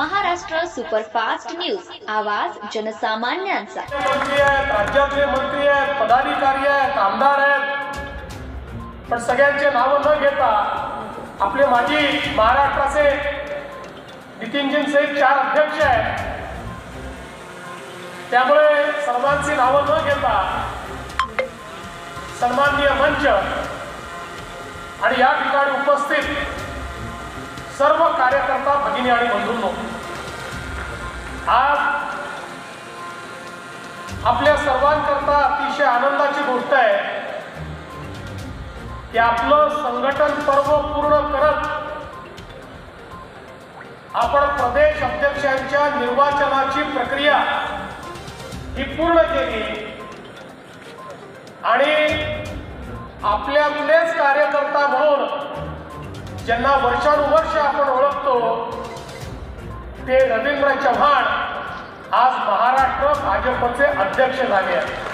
Superfast news. आवाज जनसामान्यांचा. मंत्री आहेत राज्यातले मंत्री आहेत पदाधिकारी आहेत आमदार आहेत. पण सगळ्यांचे नाव न घेता आपले माजी महाराष्ट्राचे नितीनजींसहित चार अध्यक्ष आहेत. त्यामुळे सर्वांची नावं न घेता सन्माननीय मंच आणि या ठिकाणी उपस्थित सर्व कार्यकर्ता भगिनी आणि आज आपल्या सर्वांकरता अतिशय आनंदाची गोष्ट आहे की आपलं संघटन पर्व पूर्ण करत आपण प्रदेश अध्यक्षांच्या निर्वाचनाची प्रक्रिया ही पूर्ण केली. आणि आपल्यातलेच कार्यकर्ता म्हणून ज्यांना वर्षानुवर्ष आपण ओळखतो ते रवींद्र चव्हाण आज महाराष्ट्र भाजपचे अध्यक्ष झाले आहेत.